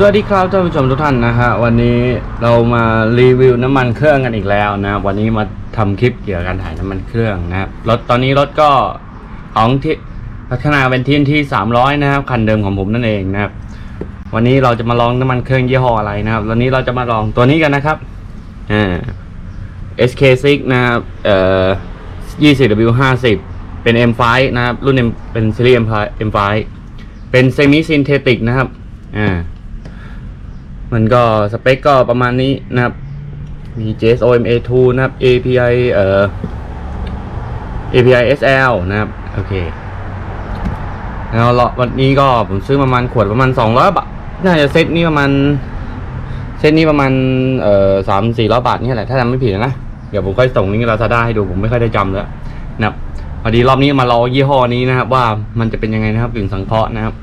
สวัสดีครับท่านผู้ชมทุกท่านนะฮะวันนี้เรามารีวิวน้ำมันเครื่องกันอีกแล้วนะวันนี้มาทำคลิปเกี่ยวกับการถ่ายน้ำมันเครื่องนะครับรถตอนนี้รถก็ของที่พัฒนาเป็นทีนที่ 300 นะครับคันเดิมของผมนั่นเองนะครับ วันนี้เราจะมาลองน้ำมันเครื่องยี่ห้ออะไรนะครับวันนี้เราจะมาลองตัวนี้กันนะครับอ่า SK6 นะครับเอ่อ 20W50 เป็น M5 นะครับรุ่น M เป็นซีรีส์ M5 M5 เป็นเซมิซินเทติกนะครับอ่า มันก็สเปคก็ประมาณนี้นะครับ มี JSOMA2 นะครับ API เอ่อ API SL นะครับ โอเค แล้วเราวันนี้ก็ผมซื้อประมาณขวดประมาณ200บาท น่าจะเซตนี้ประมาณ เซตนี้ประมาณ เอ่อสามสี่ร้อยบาทนี่แหละ ถ้าจำไม่ผิดนะ เดี๋ยวผมค่อยส่งลิงก์ลาซาด้าให้ดู ผมไม่ค่อยได้จำแล้วนะครับพอดีรอบนี้มาลองยี่ห้อนี้นะครับ ว่ามันจะเป็นยังไงนะครับกลิ่นสังเคราะห์นะครับ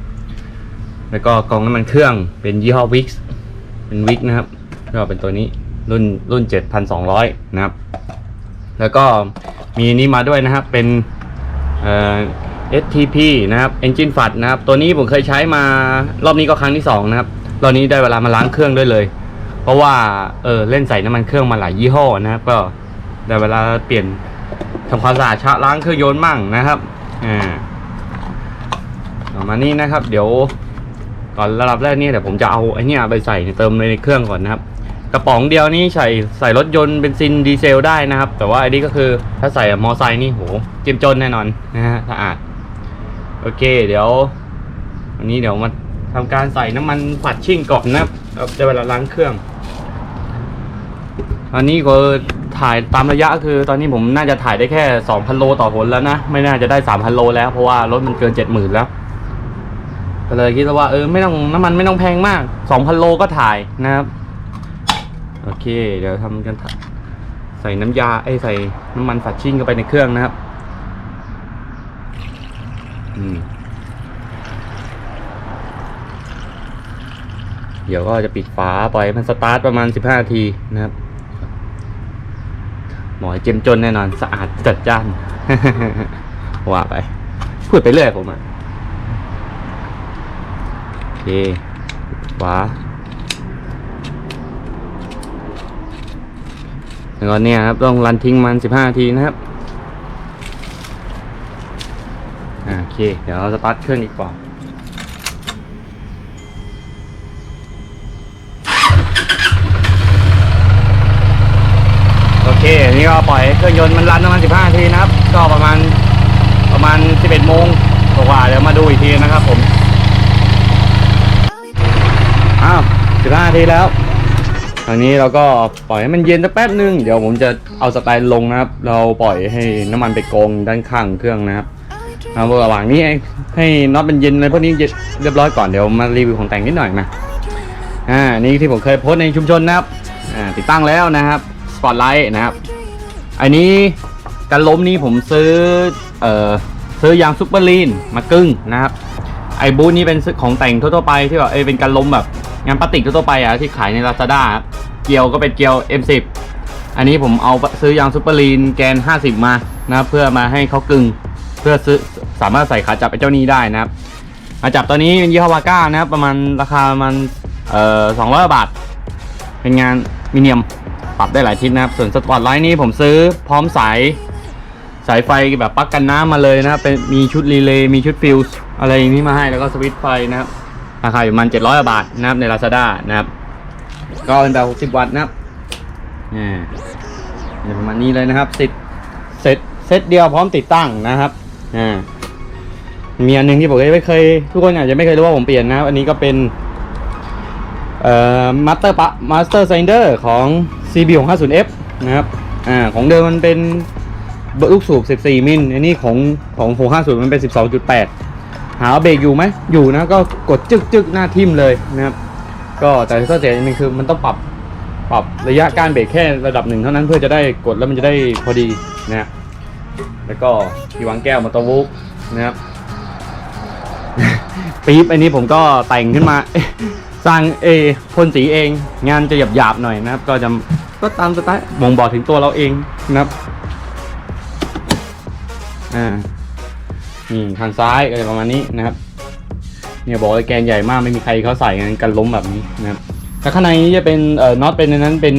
แล้วก็กรองน้ำมันเครื่องเป็นยี่ห้อวิก เป็นวิกนะครับ ก็เป็นตัวนี้รุ่นรุ่น 7,200 นะครับ แล้วก็มีนี้มาด้วยนะครับ เป็นเอ่อ STP นะครับ Engine f a t นะครับ ตัวนี้ผมเคยใช้มารอบนี้ก็ครั้งที่ 2 นะครับ รอบนี้ได้เวลามาล้างเครื่องด้วยเลย เพราะว่าเออเล่นใส่น้ำมันเครื่องมาหลายยี่ห้อนะครับ ก็ได้เวลาเปลี่ยนทำความสะอาดชะล้างเครื่องยนต์มั่งนะครับ อ่าประมาณนี้นะครับ เดี๋ยว ก่อนระดับแรกนี่เดี๋ยวผมจะเอาไอ้นี่ไปใส่เติมในเครื่องก่อนนะครับ กระป๋องเดียวนี้ใส่ใส่รถยนต์เบนซินดีเซลได้นะครับ แต่ว่าอันนี้ก็คือถ้าใส่มอไซค์นี่โหเจิ้มจนแน่นอนนะฮะสะอาดโอเค เดี๋ยววันนี้เดี๋ยวมาทำการใส่น้ำมันฝัดชิ่งก่อนนะครับจะเวลาล้างเครื่อง อันนี้ก็ถ่ายตามระยะคือตอนนี้ผมน่าจะถ่ายได้แค่ 2,000 โลต่อหนแล้วนะ ไม่น่าจะได้ 3,000 โลแล้วเพราะว่ารถมันเกิน 70,000 แล้ว ก็เลยคิดว่าเออไม่ต้องน้ำมันไม่ต้องแพงมาก 2,000 โลก็ถ่ายนะครับ โอเค เดี๋ยวทำกันถ่ายใส่น้ำยาไอ้ใส่น้ำมันฝัดชิ่งเข้าไปในเครื่องนะครับอืมเดี๋ยวก็จะปิดฝาปล่อยให้มันสตาร์ทประมาณ 15นาทีนะครับ หมอเจยมจนแน่นอน สะอาดจัดจ้านว่าไป พูดไปเรื่อยผมอะ เคขวาแล้วก็เนี่ยครับต้องรันทิ้งมันสิบห้านาทีนะครับอ่าโอเค เดี๋ยวเราสตาร์ทเครื่องดีกว่าโอเค นี่ก็ปล่อยเครื่องยนต์มันรันประมาณ15นาทีนะครับ ก็ประมาณประมาณ 11โมงกว่าเดี๋ยวมาดูอีกทีนะครับผม อ้าว15นาทีแล้วตอนนี้เราก็ปล่อยให้มันเย็นสักแป๊บนึง เดี๋ยวผมจะเอาสไตล์ลงนะครับ เราปล่อยให้น้ำมันไปกองด้านข้างเครื่องนะครับเอาระหว่างนี้ให้น็อตมันเย็นเลยพวกนี้เรียบร้อยก่อนเดี๋ยวมารีวิวของแต่งนิดหน่อยนะอ่านี่ที่ผมเคยโพสในชุมชนนะครับอ่าติดตั้งแล้วนะครับสปอตไลท์นะครับ อันนี้การล้มนี้ผมซื้อเอ่อซื้อยางซุปเปอร์ลีนมากึ่งนะครับไอ้บูธนี้เป็นของแต่งทั่วๆไปที่แบบเอยเป็นการล้มแบบ งานพลาสติกทั่วไปอะที่ขายใน Lazada ครับเกลียวก็เป็นเกลียว M10 อันนี้ผมเอาซื้อยางซุปเปอร์ลีนแกน 50 มานะเพื่อมาให้เขากึ่งเพื่อซื้อสามารถใส่ขาจับไอ้เจ้านี้ได้นะครับขาจับตัวนี้เป็นยี่ห้อวาก้านะครับประมาณราคาประมาณเอ่อ200บาท เป็นงานมิเนียมปรับได้หลายทิศนะครับ ส่วนสปอตไลท์นี้ผมซื้อพร้อมสายสายไฟแบบปลั๊กกันน้ำมาเลยนะครับเป็นมีชุดรีเลย์มีชุดฟิวส์อะไรอย่างนี้มาให้แล้วก็สวิตช์ไฟนะครับ ราคาอยู่ประมัน700บาทนะครับใน Lazada นะครับ ก็เป็นแบบ60 วัตต์นะครับอ่เนี่ยประมาณนี้เลยนะครับสิเซตเซตเดียวพร้อมติดตั้งนะครับอ่ามีอันหนึงที่ผมไม่เคย ทุกคนอาจจะไม่เคยรู้ว่าผมเปลี่ยนนะครับอันนี้ก็เป็นเอ่อมาสเตอร์ปะมาสเตอร์ไซเดอร์ของ CB 6 5 0 F นะครับอ่าของเดิมมันเป็นลูกสูบ 14 มิลอันนี้ของของ650 มันเป็น 12.8 หาเบรกอยู่ไหมอยู่นะก็กดจึกจึกหน้าทิ่มเลยนะครับ ก็แต่ข้อเสียอย่างหนึงคือมันต้องปรับปรับระยะการเบรกแค่ระดับหนึ่งเท่านั้นเพื่อจะได้กดแล้วมันจะได้พอดีนะฮะแล้วก็ที่วางแก้วมอเตอร์วูฟนะครับปี๊บอันนี้ผมก็แต่งขึ้นมาสร้างเอพ่นสีเอง งานจะหยาบๆหน่อยนะครับ ก็จะก็ตามสไตล์บ่งบอกถึงตัวเราเองนะครับอ่า นี่ทางซ้ายก็จะประมาณนี้นะครับเนี่ยบอกว่าแกนใหญ่มากไม่มีใครเขาใส่กันกันล้มแบบนี้นะครับแต่ข้างในนี้จะเป็นเอ่อน็อตเป็นนนั้นเป็น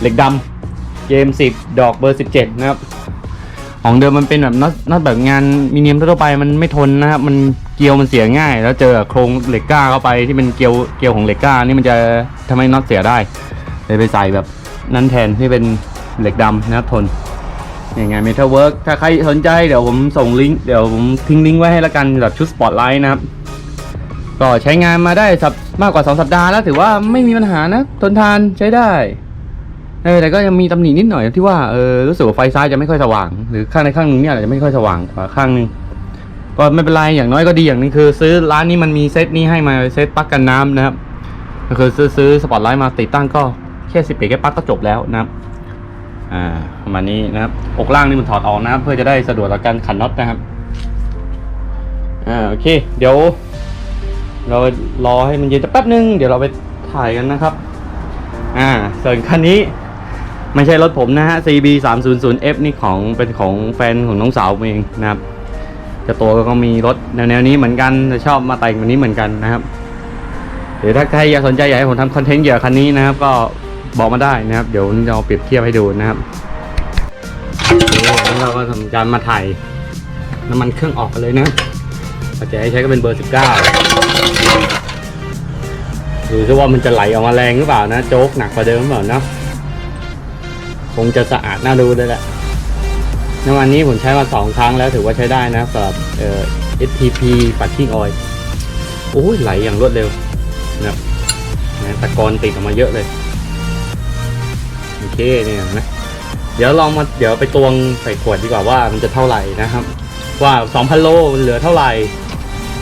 เหล็กดำเกม10ดอกเบอร์ 17 นะครับ ของเดิมมันเป็นแบบน็อตน็อตแบบงานมีเนียมทั่วไปมันไม่ทนนะครับมันเกลียวมันเสียง่าย แล้วเจอโครงเหล็กกล้าเข้าไปที่เป็นเกลียวเกลียวของเหล็กกล้านี่มันจะทำให้น็อตเสียได้เลยไปใส่แบบนั้นแทนที่เป็นเหล็กดำนะครับทน ย่างไงเมทัลเวิร์กถ้าใครสนใจเดี๋ยวผมส่งลิงก์เดี๋ยวผมทิ้งลิงก์ไว้ให้ละกันแบบชุดสปอตไลท์นะครับ ก็ใช้งานมาได้สัปมากกว่า 2 สัปดาห์แล้วถือว่าไม่มีปัญหานะ ทนทานใช้ได้เออแต่ก็ยังมีตำหนินิดหน่อยที่ว่าเออรู้สึกว่าไฟซ้ายจะไม่ค่อยสว่าง หรือข้างในข้างหนึงเนี่ยอาจจะไม่ค่อยสว่างกว่าข้างหนึงก็ไม่เป็นไรอย่างน้อยก็ดีอย่างนึงคือ ซื้อร้านนี้มันมีเซตนี้ให้มาเซตปลั๊กกันน้ำนะครับก็คือซื้อซื้อสปอตไลท์มาติดตั้งก็แค่สิบเอ็ดแค่ปลั๊กก็จบแล้วนะครับ อ่าประมาณนี้นะครับอกล่างนี่มันถอดออกนะครับเพื่อจะได้สะดวกต่อการขันน็อตนะครับอ่าโอเค เดี๋ยว เรารอให้มันเย็นจะแป๊บนึงเดี๋ยวเราไปถ่ายกันนะครับอ่าส่วนคันนี้ไม่ใช่รถผมนะฮะ CB 3 0 0 F นี่ของเป็นของแฟนของน้องสาวเองนะครับจะตัวก็มีรถแนวๆนี้เหมือนกันแต่ชอบมาแต่งแบบนี้เหมือนกันนะครับเดี๋ยวถ้าใครอยากสนใจอยากให้ผมทำคอนเทนต์เกี่ยวกับคันนี้นะครับก็ บอกมาได้นะครับ เดี๋ยวเราเปรียบเทียบให้ดูนะครับโอเคแล้วเราก็ทำการมาถ่ายน้ำมันเครื่องออกกันเลยนะปัจจัยใช้ก็เป็นเบอร์ 19ดูซิว่ามันจะไหลออกมาแรงหรือเปล่านะโจ๊กหนักกว่าเดิมหรือเปล่านะคงจะสะอาดน่าดูเลยแหละน้ำมันนี้ผมใช้มาสองครั้งแล้วถือว่าใช้ได้นะสำหรับเอ่อ STP ปัดทิ้งออยโอ้ยไหลอย่างรวดเร็วนะครับนะตะกอนติดออกมาเยอะเลย เคเนี่ยนะเดี๋ยวลองมาเดี๋ยวไปตวงใส่ขวดดีกว่าว่ามันจะเท่าไหร่นะครับ ว่า2,000โลเหลือเท่าไหร่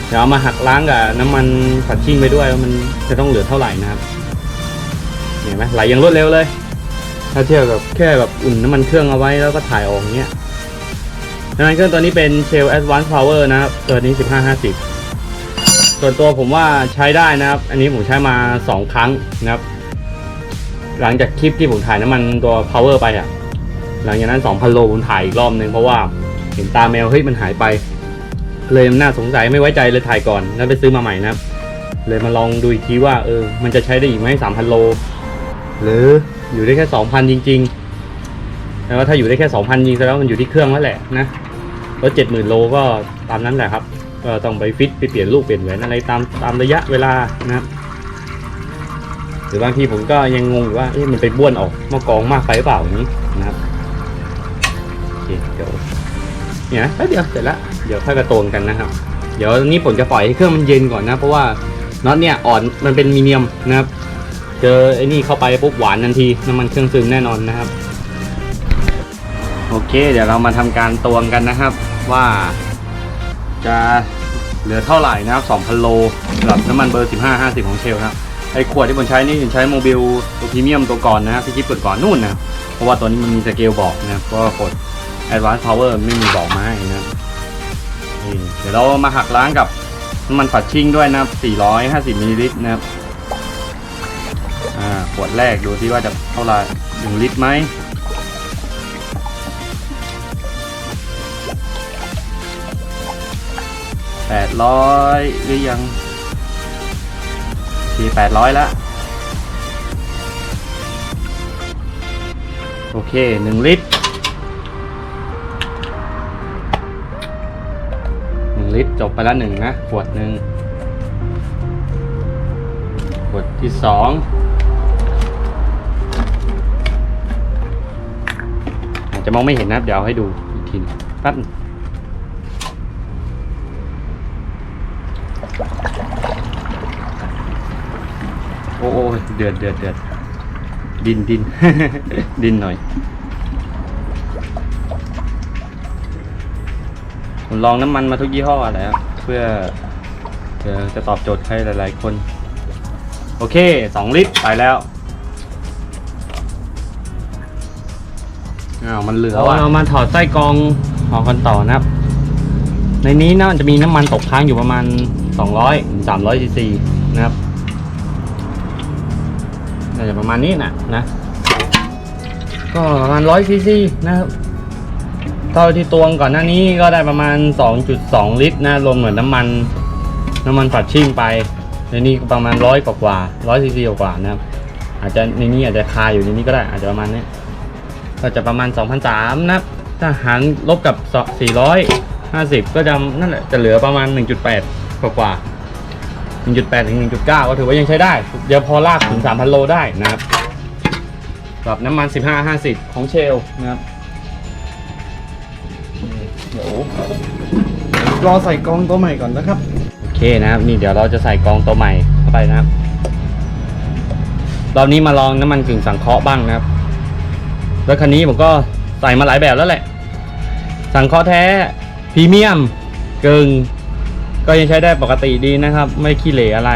เดี๋ยวมาหักล้างกับน้ำมันผัดชิ่งไปด้วยว่ามันจะต้องเหลือเท่าไหร่นะครับเห็นไหมไหลอย่างรวดเร็วเลย ถ้าเทียบกับแค่แบบอุ่นน้ำมันเครื่องเอาไว้แล้วก็ถ่ายออกอย่างเงี้ยน้ำมันเครื่องตัวนี้เป็น Shell Advanced Power นะครับตัวนี้ 1550ส่วนตัวผมว่าใช้ได้นะครับ อันนี้ผมใช้มา 2 ครั้งนะครับ หลังจากคลิปที่ผมถ่ายน้ำมันตัว power ไปอะ หลังจากนั้น 2,000 โลผมถ่ายอีกรอบนึงเพราะว่าเห็นตาแมวเฮ้ยมันหายไป เลยน่าสงสัยไม่ไว้ใจเลยถ่ายก่อนแล้วไปซื้อมาใหม่นะครับ เลยมาลองดูอีกทีว่าเออ มันจะใช้ได้อีกไหมสามพันโล หรืออยู่ได้แค่สองพันจริงๆแล้วถ้าอยู่ได้แค่สองพันจริงแสดงว่ามันอยู่ที่เครื่องแล้วแหละนะรถเจ็ดหมื่นโลก็ตามนั้นแหละครับก็ต้องไปฟิตไปเปลี่ยนลูกเปลี่ยนแหวนอะไรตามตามระยะเวลานะครับ หรือบางทีผมก็ยังงงว่าเอ๊ะมันไปบ้วนออกมากองมากไปหรือเปล่าอย่างนี้นะครับโอเคเดี๋ยวเนี่ยนะเดี๋ยวเสร็จล้วเดี๋ยวค่อยกระโตนกันนะครับ เดี๋ยวนี้ผมจะปล่อยให้เครื่องมันเย็นก่อนนะ เพราะว่าน็อตเนี่ยอ่อนมันเป็นมีเนียมนะครับ เจอไอ้นี่เข้าไปปุ๊บหวานทันทีน้ำมันเครื่องซึมแน่นอนนะครับ โอเค เดี๋ยวเรามาทำการตวงกันนะครับ ว่าจะเหลือเท่าไหร่นะครับ2,000โลสำหรับน้ำมันเบอร์ 15 50 ของเชลนะครับ ไอ้ขวดที่ผมใช้นี่ผมใช้โมบิลตัวพรีเมียมตัวก่อนนะที่คิดเปิดก่อนนู่นนะเพราะว่าตัวนี้มันมีสเกลบอกนะก็กด Advanced Power ไม่มีบอกมาให้นะเดี๋ยวเรามาหักล้างกับน้ำมันฝัดชิ่งด้วยนะครับ450มิลลิลิตรนะครับขวดแรกดูที่ว่าจะเท่าไหร่1ลิตรไหมแปดร้อยหรือยัง ทีแปดร้อยละโอเคหนึ่งลิตรหนึ่งลิตรจบไปล้วหนึ่งนะ ขวดหนึ่งขวดที่สองอาจจะมองไม่เห็นนะเดี๋ยวให้ดูอีกทีนึงแป๊บนึง โอ้โอ้ย เดือดเดือดเดือดดินดิน ดินหน่อยผมลองน้ำมันมาทุกยี่ห้อแล้วเพื่อเพื่อจะตอบโจทย์ใครหลาย ๆ คน โอเคสองลิตรไปแล้วอ้าวมันเหลือว่ะเรามาถอดไส้กรองออกกันต่อนะครับ ในนี้น่าจะมีน้ำมันตกค้างอยู่ประมาณ 200ถึง300ซีซีนะครับ น่าจะประมาณนี้นะนะ ก็ประมาณร้อยซีซีนะครับเท่าที่ตวงก่อนหน้านี้ก็ได้ประมาณ 2.2 ลิตรนะรวมเหมือนน้ำมัน น้ำมันฝัดชิ่งไปในนี้ประมาณร้อยกว่าร้อยซีซีกว่านะครับอาจจะในนี้อาจจะคาอยู่ในนี้ก็ได้อาจจะประมาณนี้ก็จะประมาณ 2,003นะครับถ้าหารลบกับ 450 ก็จะนั่นแหละจะเหลือประมาณ 1.8 กว่ากว่า 1.8 ถึง 1.9 ก็ถือว่ายังใช้ได้ เดี๋ยวพอลากถึง 3,000 โลได้นะครับกับน้ำมัน 15-50 ของเชลนะครับเดี๋ยวรอใส่กองตัวใหม่ก่อนนะครับ โอเคนะครับนี่เดี๋ยวเราจะใส่กองตัวใหม่เข้าไปนะครับรอบนี้มาลองน้ำมันกึ่งสังเคราะห์บ้างนะครับรถคันนี้ผมก็ใส่มาหลายแบบแล้วแหละ สังเคราะห์แท้พรีเมียมกึ่ง ก็ยังใช้ได้ปกติดีนะครับ ไม่ขี้เหร่อะไร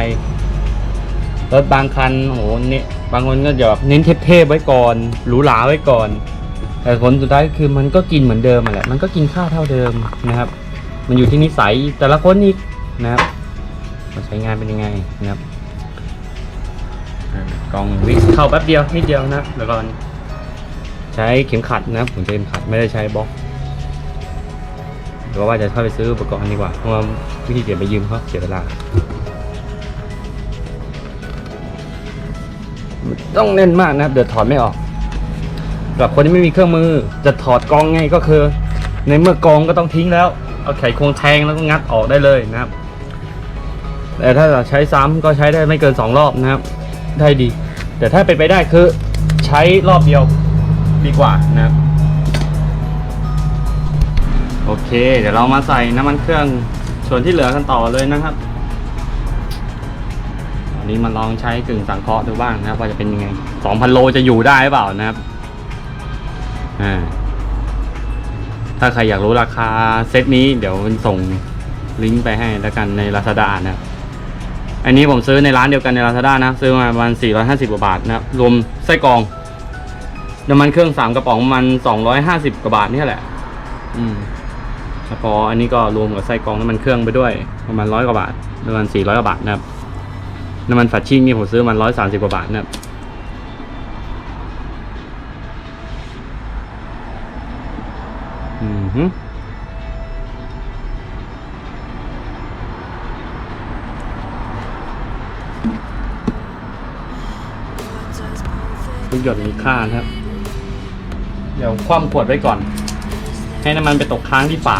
รถบางคันโอ้โหเนี่ยบางคนก็จะแบบเน้นเทพๆไว้ก่อนหรูหราไว้ก่อน แต่ผลสุดท้ายคือมันก็กินเหมือนเดิมแหละมันก็กินข้าวเท่าเดิมนะครับ มันอยู่ที่นิสัยแต่ละคนอีกนะครับมาใช้งานเป็นยังไงนะครับกล่องวิกเข้าแป๊บเดียวนิดเดียวนะแล้วก็ใช้เข็มขัดนะครับผมใช้เข็มขัดไม่ได้ใช้บล็อก หรือว่าจะเข้าไปซื้ออุปกรณ์ดีกว่า เพราะว่าวิธีเกียจไปยืมเขาเสียเวลา ต้องเน้นมากนะครับ เดี๋ยวถอดไม่ออกสำหรับคนที่ไม่มีเครื่องมือ จะถอดกองไงก็คือ ในเมื่อกองก็ต้องทิ้งแล้ว เอาไขควงแทงแล้วก็งัดออกได้เลยนะครับ แต่ถ้าใช้ซ้ำก็ใช้ได้ไม่เกิน 2 รอบนะครับ ได้ดี แต่ถ้าเป็นไปได้คือใช้รอบเดียวดีกว่านะครับ โอเค เดี๋ยวเรามาใส่น้ำมันเครื่องส่วนที่เหลือกันต่อเลยนะครับอันนี้มาลองใช้กึ่งสังเคราะห์ดูบ้างนะครับว่าจะเป็นยังไง2,000โลจะอยู่ได้หรือเปล่านะครับอ่าถ้าใครอยากรู้ราคาเซตนี้เดี๋ยวส่งลิงก์ไปให้แล้วกันใน Lazada นะครับอันนี้ผมซื้อในร้านเดียวกันใน Lazada นะ ซื้อมาประมาณ 450 กว่าบาทนะครับ รวมไส้กรองน้ำมันเครื่อง3กระป๋องประมัน 250 กว่าบาทนี่แหละ อืม เฉพาะอันนี้ก็รวมกับไส้กรองน้ำมันเครื่องไปด้วยประมาณร้อยกว่าบาทประมาณ400กว่าบาทนะครับน้ำมันฝัดชิ่งนี่ผมซื้อมันร้อยสามสิบกว่าบาทนะครับอืมฮึทุกหยดมีค่านะครับ เดี๋ยวคว่ำขวดไว้ก่อน ให้น้ำมันไปตกค้างที่ฝา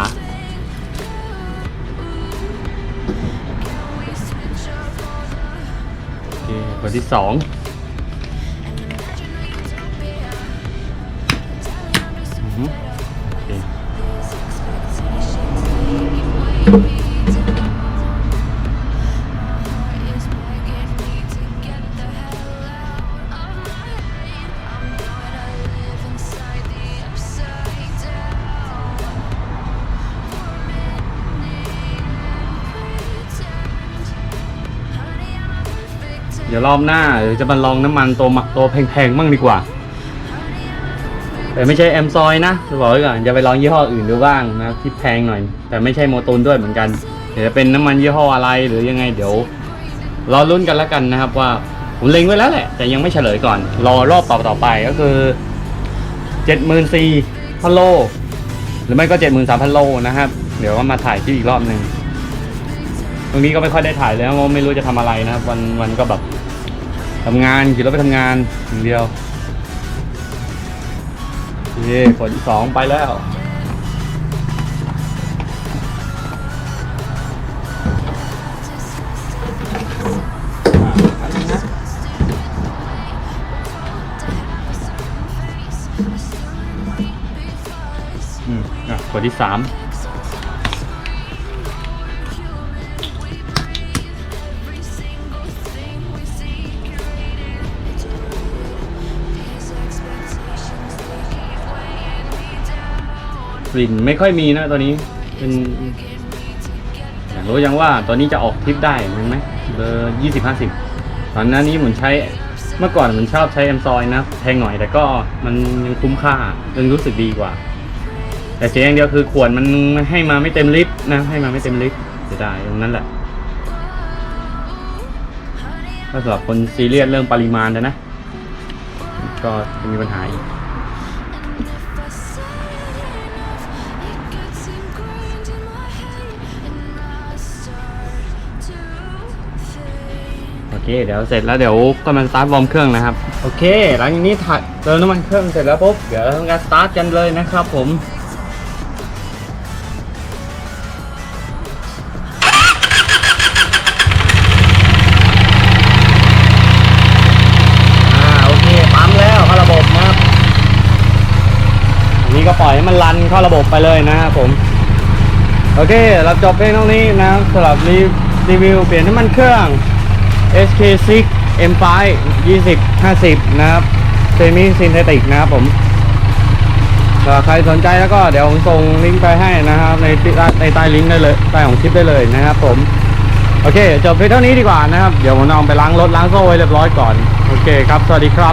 โอเคขวดที่สองอือ รอบหน้าเดี๋ยวจะมาลองน้ำมันตัวหมักตัวแพงๆบ้างดีกว่า แต่ไม่ใช่แอมซอยนะจะบอกไว้ก่อนอย่าไปลองยี่ห้ออื่นดูบ้างนะที่แพงหน่อย แต่ไม่ใช่โมตูนด้วยเหมือนกัน เดี๋ยวจะเป็นน้ำมันยี่ห้ออะไรหรือยังไงเดี๋ยวรอลุ้นกันแล้วกันนะครับว่าผมเล็งไว้แล้วแหละ แต่ยังไม่เฉลยก่อน รอรอบต่อต่อไปก็คือเจ็ดหมื่นสี่พันโล หรือไม่ก็เจ็ดหมื่นสามพันโลนะครับ เดี๋ยวก็มาถ่ายที่อีกรอบหนึ่งตรงนี้ก็ไม่ค่อยได้ถ่ายเลยเพราะไม่รู้จะทำอะไรนะครับ วันวันก็แบบ ทำงานขี่รถไปทำงานอย่างเดียวเย่ผลสองไปแล้ว อืมอะขวดที่สาม กลิ่นไม่ค่อยมีนะตัวนี้ เป็นอยากรู้ยังว่าตัวนี้จะออกทริปได้มั้ยไหมเบอร์ยี่สิบห้าสิบตอนนั้นนี้ผมใช้เมื่อก่อนผมชอบใช้แอมซอยนะแพงหน่อยแต่ก็มันยังคุ้มค่ายังรู้สึกดีกว่า แต่เสียอย่างเดียวคือขวดมันให้มาไม่เต็มลิตรนะ ให้มาไม่เต็มลิตรเสียดายตรงนั้นแหละถ้าสำหรับคนซีเรียสเรื่องปริมาณนะนะก็จะมีปัญหาอีก เคเดี๋ยวเสร็จแล้วเดี๋ยวกำลังสตาร์ทวอร์มเครื่องนะครับ โอเค หลังจากนี้ถ่ายเติมน้ำมันเครื่องเสร็จแล้วปุ๊บเดี๋ยวเราทำการสตาร์ทกันเลยนะครับผมอ่าโอเคปั๊มแล้วข้าระบบนะอันนี้ก็ปล่อยให้มันรันเข้าระบบไปเลยนะครับผม โอเคเราจบเพลงเท่านี้นะสำหรับรีรีวิวเปลี่ยนน้ำมันเครื่อง SK6 M5 20 50 นะครับเซมิซินเทติกนะครับผมถ้าใครสนใจแล้วก็เดี๋ยวผมส่งลิงก์ไปให้นะครับ ในใต้ในใต้ลิงก์ได้เลยใต้ของคลิปได้เลยนะครับผม โอเค จบเพียงเท่านี้ดีกว่านะครับ เดี๋ยวผมเองไปล้างรถล้างโซ่ไว้เรียบร้อยก่อน โอเคครับ สวัสดีครับ